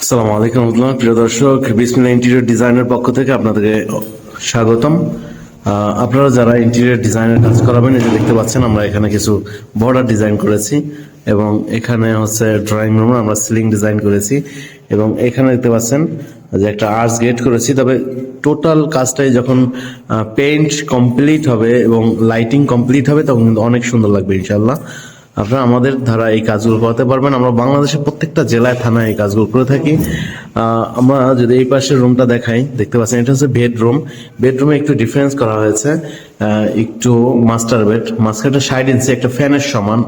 আসসালামু আলাইকুম রহমতুল্লাহ। প্রিয় দর্শক বিসমিল্লা ইন্টেরিয়র ডিজাইনের পক্ষ থেকে আপনাদেরকে স্বাগতম। আপনারা যারা ইন্টেরিয়র ডিজাইনের কাজ করাবেন যে দেখতে পাচ্ছেন, আমরা এখানে কিছু বর্ডার ডিজাইন করেছি এবং এখানে হচ্ছে ড্রয়িং রুম আমরা সিলিং ডিজাইন করেছি এবং এখানে দেখতে পাচ্ছেন যে একটা আর্টস গেট করেছি। তবে টোটাল কাজটাই যখন পেইন্ট কমপ্লিট হবে এবং লাইটিং কমপ্লিট হবে, তখন কিন্তু অনেক সুন্দর লাগবে ইনশাল্লাহ আপনারা আমাদের ধারা এই কাজগুলো করাতে পারবেন। আমরা বাংলাদেশের প্রত্যেকটা জেলায়, থানায় এই কাজগুলো করে থাকি। আমরা যদি এই পাশের রুমটা দেখাই, দেখতে পাচ্ছেন, এটা হচ্ছে বেডরুম বেডরুমে একটু ডিফারেন্স করা হয়েছে। একটু মাস্টার বেড মাঝখানে সাইড ইঞ্চি একটা ফ্যানের সমান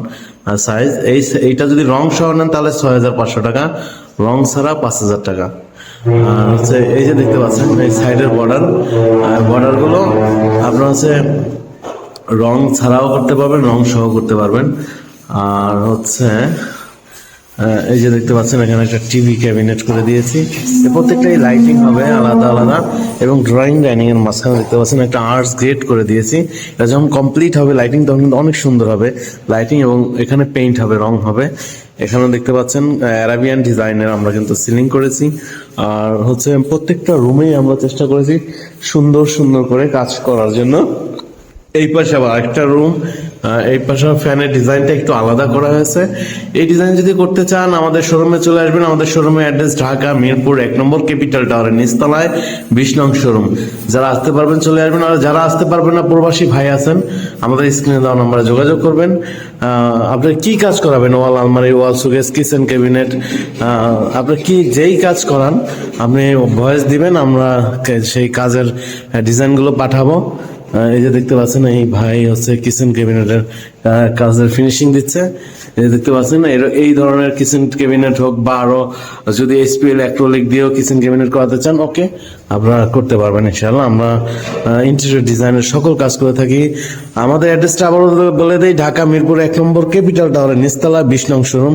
সাইজ এই এইটা যদি রং সহ নেন, তাহলে ছয় হাজার পাঁচশো টাকা। রং ছাড়া পাঁচ হাজার টাকা। হচ্ছে এই যে দেখতে পাচ্ছেন, এই সাইডের বর্ডার বর্ডারগুলো আপনার হচ্ছে রং ছাড়াও করতে পারবেন, রং সহ করতে পারবেন। আর হচ্ছে এই যে দেখতে পাচ্ছেন, এখানে একটা টিভি ক্যাবিনেট করে দিয়েছি। প্রত্যেকটাই লাইটিং হবে, আলাদা আলাদা। এবং ড্রয়িং ডাইনিং এর মাঝখানে দেখতে পাচ্ছেন, একটা আর্টস গ্রেড করে দিয়েছি। এটা যখন কমপ্লিট হবে লাইটিং তখন কিন্তু অনেক সুন্দর হবে লাইটিং এবং এখানে পেইন্ট হবে, রং হবে। এখানে দেখতে পাচ্ছেন অ্যারাবিয়ান ডিজাইনের আমরা কিন্তু সিলিং করেছি। আর হচ্ছে, প্রত্যেকটা রুমেই আমরা চেষ্টা করেছি সুন্দর সুন্দর করে কাজ করার জন্য। এই পাশে আবার একটা রুম এই পাশে ফ্যানের ডিজাইনটা একটু আলাদা করা হয়েছে। এই ডিজাইন যদি করতে চান আমাদের শোরুমে চলে আসবেন। আমাদের শোরুমের অ্যাড্রেস ঢাকা মিরপুর এক নম্বর ক্যাপিটাল টাওয়ারের নিচতলায় বিশ নং শোরুম যারা আসতে পারবেন চলে আসবেন। আর যারা আসতে পারবেন না প্রবাসী ভাই আছেন আমাদের স্ক্রিনে দেওয়া নম্বরে যোগাযোগ করবেন। আহ, আপনি কি কাজ করাবেন? ওয়াল আলমারি ওয়াল সুগেস কিচেন ক্যাবিনেট আপনি কি যেই কাজ করান আপনি ভয়েস দিবেন আমরা সেই কাজের ডিজাইনগুলো পাঠাবো। এই যে দেখতে পাচ্ছেন, এই ভাই হচ্ছে কিচেন ক্যাবিনেটের কাজের ফিনিশিং দিচ্ছে। দেখতে পাচ্ছেন এই ধরনের কিচেন ক্যাবিনেট হোক বা আরও যদি এসপিএল অ্যাক্রোলিক দিয়েও কিচেন ক্যাবিনেট করাতে চান ওকে আপনারা করতে পারবেন ইনশাআল্লাহ। আমরা ইন্টেরিয়র ডিজাইনের সকল কাজ করে থাকি। আমাদের অ্যাড্রেসটা আবার বলে দেই, ঢাকা মিরপুর এক নম্বর ক্যাপিটাল টাওয়ারের নিচতলা বিশ নং শোরুম।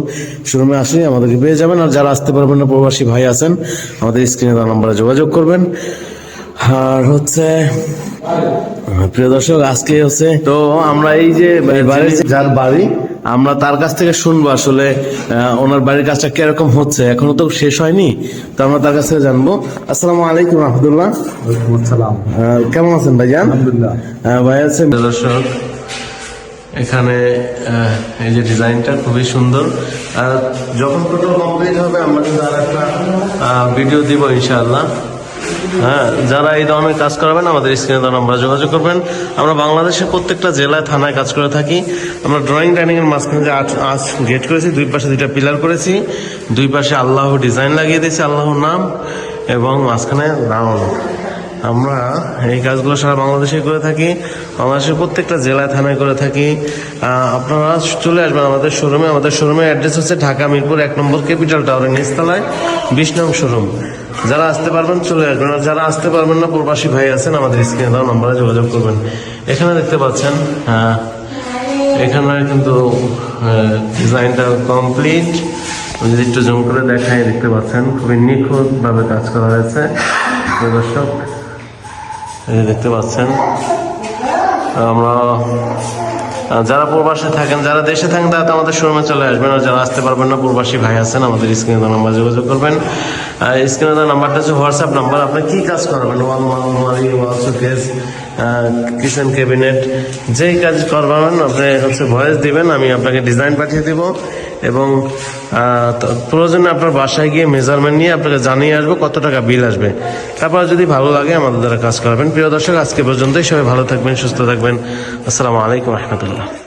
শোরুমে আসলে আমাদেরকে পেয়ে যাবেন, আর যারা আসতে পারবেন না, প্রবাসী ভাই আছেন, আমাদের স্ক্রিনে দেওয়া নম্বরে যোগাযোগ করবেন। আর হচ্ছে প্রিয় দর্শক আজকে হচ্ছে তো আমরা এই যে বাড়ির যার বাড়ি আমরা তার কাছ থেকে শুনব আসলে ওনার বাড়ির কাজটা কীরকম হচ্ছে। এখনও তো শেষ হয়নি তো আমরা তার কাছ থেকে জানব। আসসালামু আলাইকুম রহমতুল্লাহ। আসসালাম। আহ, কেমন আছেন ভাইজান? আলহামদুলিল্লাহ। হ্যাঁ ভাই আছে দর্শক এখানে এই যে ডিজাইনটা খুবই সুন্দর। আর যখন টোটাল কমপ্লিট হবে আমরা কিন্তু আর একটা ভিডিও দিব ইনশাআল্লাহ। হ্যাঁ যারা এই ধরনের কাজ করাবেন, আমাদের স্ক্রিনে দেওয়া আমরা যোগাযোগ করবেন। আমরা বাংলাদেশের প্রত্যেকটা জেলায় থানায় কাজ করে থাকি। আমরা ড্রয়িং ডাইনিং এর মাঝখানে যে আট আজ গেট করেছি, দুই পাশে দুইটা পিলার করেছি। দুই পাশে আল্লাহ ডিজাইন লাগিয়ে দিয়েছি, আল্লাহর নাম, এবং মাঝখানে রাউন্ড আমরা এই কাজগুলো সারা বাংলাদেশে করে থাকি বাংলাদেশের প্রত্যেকটা জেলায় থানায় করে থাকি। আপনারা চলে আসবেন আমাদের শোরুমে আমাদের শোরুমের অ্যাড্রেস হচ্ছে ঢাকা মিরপুর এক নম্বর ক্যাপিটাল টাওয়ারের নিচতলায় বিশ নং শোরুম যারা আসতে পারবেন চলে আসবেন। আর যারা আসতে পারবেন না প্রবাসী ভাই আছেন আমাদের স্ক্রিনে দেওয়া নম্বরে যোগাযোগ করবেন। এখানে দেখতে পাচ্ছেন আহ, এখানে কিন্তু ডিজাইনটা কমপ্লিট যদি একটু জুম করে দেখাই দেখতে পাচ্ছেন খুবই নিখুঁতভাবে কাজ করা হয়েছে। দর্শক এই দেখতে পাচ্ছেন, আমরা যারা প্রবাসে থাকেন, যারা দেশে থাকেন, তারা তো আমাদের শোরুমে চলে আসবেন, আর যারা আসতে পারবেন না, প্রবাসী ভাই আছেন, আমাদের স্ক্রিনে দেওয়া নাম্বার যোগাযোগ করবেন। স্ক্রিনে দেওয়া নাম্বারটা হচ্ছে হোয়াটসঅ্যাপ নাম্বার। আপনি কি কাজ করবেন? ওয়াল মালমারি ওয়াল শোকেস কিচেন ক্যাবিনেট যেই কাজ করবেন, আপনি হচ্ছে ভয়েস দিবেন, আমি আপনাকে ডিজাইন পাঠিয়ে দেব। এবং প্রয়োজনে আপনার বাসায় গিয়ে মেজারমেন্ট নিয়ে আপনাকে জানিয়ে আসব কত টাকা বিল আসবে। তারপর যদি ভালো লাগে আমাদের দ্বারা কাজ করাবেন। প্রিয় দর্শক, আজকে পর্যন্তই। সবাই ভালো থাকবেন, সুস্থ থাকবেন। আসসালামু আলাইকুম রহমতুল্লাহ।